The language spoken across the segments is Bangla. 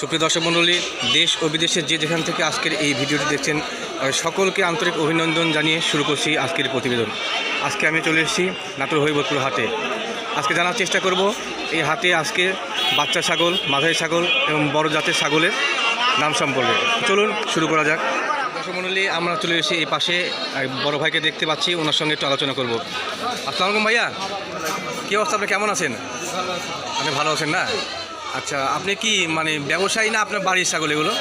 সুপ্রিয় দর্শক মণ্ডলী, দেশ ও বিদেশের যে যেখান থেকে আজকের এই ভিডিওটি দেখছেন সকলকে আন্তরিক অভিনন্দন জানিয়ে শুরু করছি আজকের প্রতিবেদন। আজকে আমি চলে এসেছি নাটোর হরিবতপুর হাটে। আজকে জানার চেষ্টা করব, এই হাটে আজকে বাচ্চা ছাগল, মাঝারি ছাগল এবং বড় জাতের ছাগলের নাম সম্পর্কে। চলুন শুরু করা যাক। দর্শক মণ্ডলী আমরা চলে এসেছি এই পাশে। বড় ভাইকে দেখতে পাচ্ছি ওনার সঙ্গে একটু আলোচনা করব। আসসালামু আলাইকুম ভাইয়া। কী অবস্থা? আপনি কেমন আছেন? আপনি ভালো আছেন না? আচ্ছা আপনি কি মানে ব্যবসায়ী না আপনার বাড়ির ছাগল এগুলো?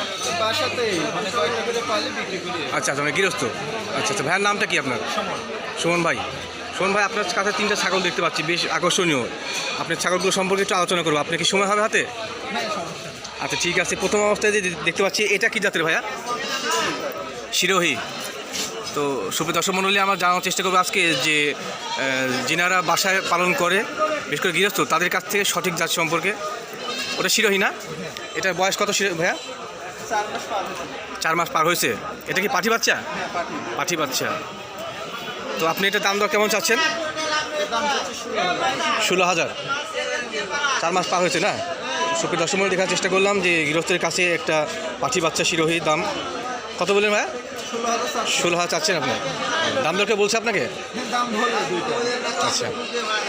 আচ্ছা আচ্ছা মানে গৃহস্থ। আচ্ছা আচ্ছা ভাইয়ের নামটা কি আপনার? সুমন ভাই। সুমন ভাই আপনার কাছে তিনটা ছাগল দেখতে পাচ্ছি বেশ আকর্ষণীয়। আপনার ছাগলগুলো সম্পর্কে একটু আলোচনা করব। আপনি কি সময় হবে হাতে। আচ্ছা ঠিক আছে প্রথম অবস্থায় যে দেখতে পাচ্ছি এটা কি জাতের ভাইয়া? শিরোহী। তো সুপ্রিয় দর্শক মণ্ডলী, আমরা জানার চেষ্টা করব আজকে যে যিনারা বাসায় পালন করে, বিশেষ করে গৃহস্থ, তাদের কাছ থেকে সঠিক জাত সম্পর্কে। ওটা শিরোহী না? এটার বয়স কত শিরো, ভাইয়া? চার মাস পার হয়েছে। এটা কি পাঠি বাচ্চা? পাঠি বাচ্চা। তো আপনি এটা দাম দর কেমন চাচ্ছেন? ষোলো হাজার। চার মাস পার হয়েছে না? সুপ্রিয় দর্শক মণ্ডলী, দেখার চেষ্টা করলাম যে গৃহস্থের কাছে একটা পাঠি বাচ্চা শিরোহী দাম। কত বললেন ভাইয়া? ষোলো হাজার চাচ্ছেন আপনি। দাম দরকে বলছে আপনাকে? দাম ধরবে দুইটা আচ্ছা।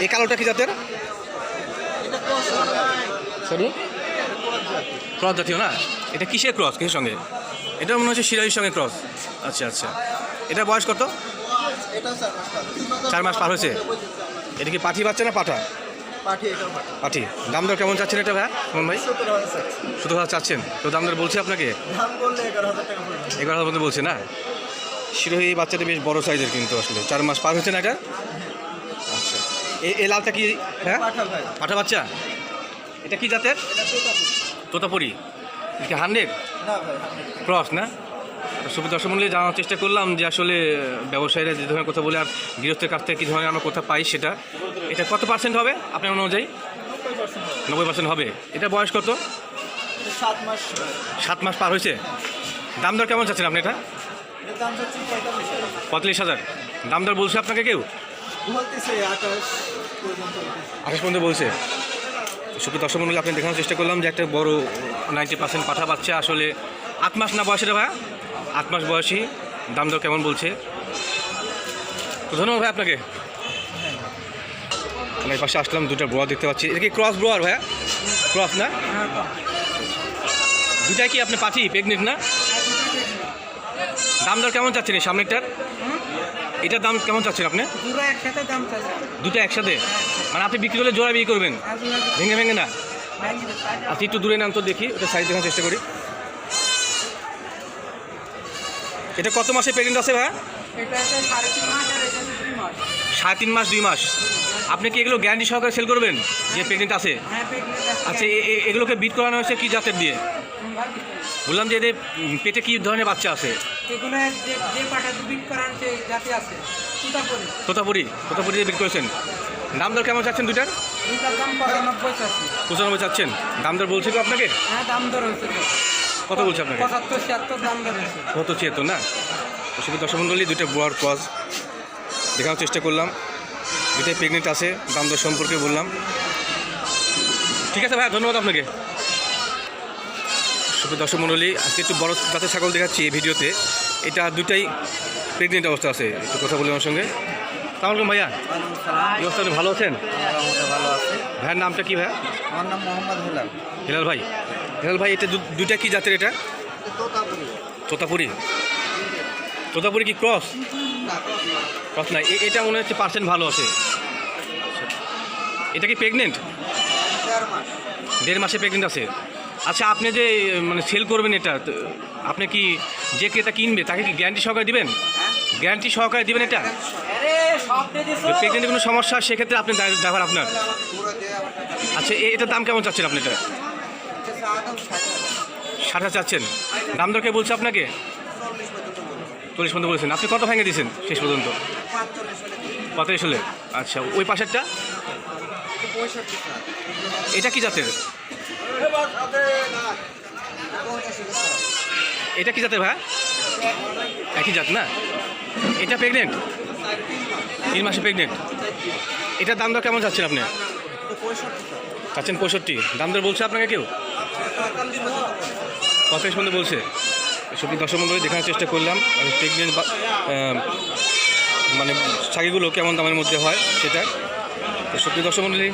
এই কালোটা কি জাতের? ক্রস সরি ক্রস জাতীয় না? এটা কিসের ক্রস কিসের সঙ্গে? এটা মনে হচ্ছে শিরাইর সঙ্গে ক্রস আচ্ছা আচ্ছা। এটা বয়স কত? চার মাস পার হয়েছে। চার মাস পার হয়েছে। এটা কি পাঠি বাচ্চা না পাঠা? পাঠি দাম দর কেমন চাচ্ছেন এটা ভাই? হাজার হাজার চাচ্ছেন। তো দাম দর বলছে আপনাকে? এগারো হাজার বলছে না? শিরোহী এই বাচ্চাটা বেশ বড় সাইজের কিন্তু আসলে। চার মাস পার হয়েছে না এটা? আচ্ছা। এই এই লালটা কি হ্যাঁ? পাঠা বাচ্চা? এটা কি জাতের? তোতাপুরি। এটা কি ভাই হান্ড্রেড। ক্রস না? সুবিধা দর্শক মূল্যে জানার চেষ্টা করলাম যে আসলে ব্যবসায়ীরা যে ধরনের কথা বলে আর গৃহস্থের কাছ থেকে কী ধরনের আমরা কথা পাই সেটা। এটা কত পার্সেন্ট হবে আপনার অনুযায়ী? নব্বই পার্সেন্ট হবে। এটা বয়স কত? সাত মাস সাত মাস পার হয়েছে। দাম দর কেমন চাচ্ছেন আপনি এটা? পঁয়তাল্লিশ হাজার। দাম দর বলছে আপনাকে কেউ? আকাশ পর্যন্ত আঠাশ পর্যন্ত বলছে। সুপ্রিয় দর্শক মন্ডলী আপনি দেখানোর চেষ্টা করলাম যে একটা বড় নাইনটি পার্সেন্ট পাঠা বাচ্চা আসলে আট মাস না বয়সে রে ভাই আট মাস বয়সী দাম দর কেমন বলছে? তো ধন্যবাদ ভাই আপনাকে। আমি এই পাশে আসলাম দুটো ব্রোয়ার দেখতে পাচ্ছি। এটা কি ক্রস ব্রোয়ার ভাইয়া? ক্রস না? দুটাই কি আপনি পাঠি প্রেগনেন্ট না? দাম দর কেমন চাচ্ছেন এই সামনেরটার? এটার দাম কেমন চাচ্ছেন আপনি? দুটো একসাথে মানে আপনি বিক্রি করলে জোড়া বিক্রি করবেন? ভেঙে ভেঙে না? আচ্ছা একটু দূরে নাম তো দেখি ওটা সাইজ দেখার চেষ্টা করি। এটা কত মাসে প্রেগনেন্ট আছে ভাই? সাড়ে তিন মাস দুই মাস। আপনি কি এগুলো গ্যারান্টি সহকারে সেল করবেন? যে প্রেগনেন্ট আছে? হ্যাঁ আচ্ছা এ- এ- এগুলোকে বিট করানো হয়েছে কি জাতের দিয়ে? বললাম যে এদের পেটে কি ধরনের বাচ্চা আছে? আছে। তোতাপুরি। তোতাপুরি দিয়ে বিট করেছেন। দাম দর কেমন চাচ্ছেন দুইটার? পঁচানব্বই চাচ্ছেন। দাম দর বলছিল আপনাকে? হ্যাঁ দাম দর হয়েছে তো। কত বলছে আপনাকে? পঁচাত্তর ছিয়াত্তর দাম দর কত ছিয়াত্তর না? শুধু দর্শক দুইটা বোয়ার ক্রস দেখানোর চেষ্টা করলাম। দুটাই প্রেগনেন্ট আছে দাম দর সম্পর্কে বললাম। ঠিক আছে ভাই ধন্যবাদ আপনাকে। শুধু দর্শক মণ্ডলী আজকে একটু বড় জাতের ছাগল দেখাচ্ছি এই ভিডিওতে। এটা দুটাই প্রেগনেন্ট অবস্থা আছে। একটু কথা বলি আমার সঙ্গে। তাহলে ভাইয়া। এই অবস্থা আপনি ভালো আছেন? ভালো আছে। ভাইয়ের নামটা কি ভাইয়া? আমার নাম মোহাম্মদ হেলাল। হিলাল ভাই। হিলাল ভাই, এটা দুইটা কি জাতের এটা? তোতাপুরি। তোতাপুরি কি ক্রস? ক্রস না, এ- এটা মনে হচ্ছে পার্সেন্ট ভালো আছে। আচ্ছা। এটা কি প্রেগনেন্ট দেড় মাসে প্রেগনেন্ট আছে। আচ্ছা আপনি যে মানে সেল করবেন এটা আপনি কি যে ক্রেতা কিনবে, তাকে কি গ্যারান্টি সহকারে দিবেন? গ্যারান্টি সহকারে দিবেন এটা? প্রেগনেন্টের কোনো সমস্যা, সেক্ষেত্রে আপনি ড্রাইভার আপনার। আচ্ছা এটার দাম কেমন চাচ্ছেন আপনি এটা? ষাট চাচ্ছেন। দাম দর কে বলছে আপনাকে? চল্লিশ পর্যন্ত বলেছেন। আপনি কত ভেঙে দিয়েছেন শেষ পর্যন্ত? পঁয়তাল্লিশ হলে। আচ্ছা ওই পাশেরটা? এটা কি জাতের? এটা কি জাতের ভাই? একই জাত না? এটা প্রেগনেন্ট তিন মাসে প্রেগনেন্ট এটার দাম দর কেমন চাচ্ছেন আপনি? চাচ্ছেন পঁয়ষট্টি। দাম দর বলছে আপনাকে কেউ? পঁয়তাল্লিশ পর্যন্ত বলছে। সত্যি দর্শক মন্ডলী, দেখানোর চেষ্টা করলাম। প্রেগনেন্ট মানে ছাগিগুলো কেমন দামের মধ্যে হয় সেটা। তো সত্যি দর্শক মন্ডলী,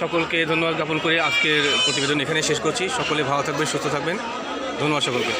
সকলকে ধন্যবাদ জ্ঞাপন করে আজকের প্রতিবেদন এখানে শেষ করছি। সকলে ভালো থাকবেন, সুস্থ থাকবেন। ধন্যবাদ সকলকে।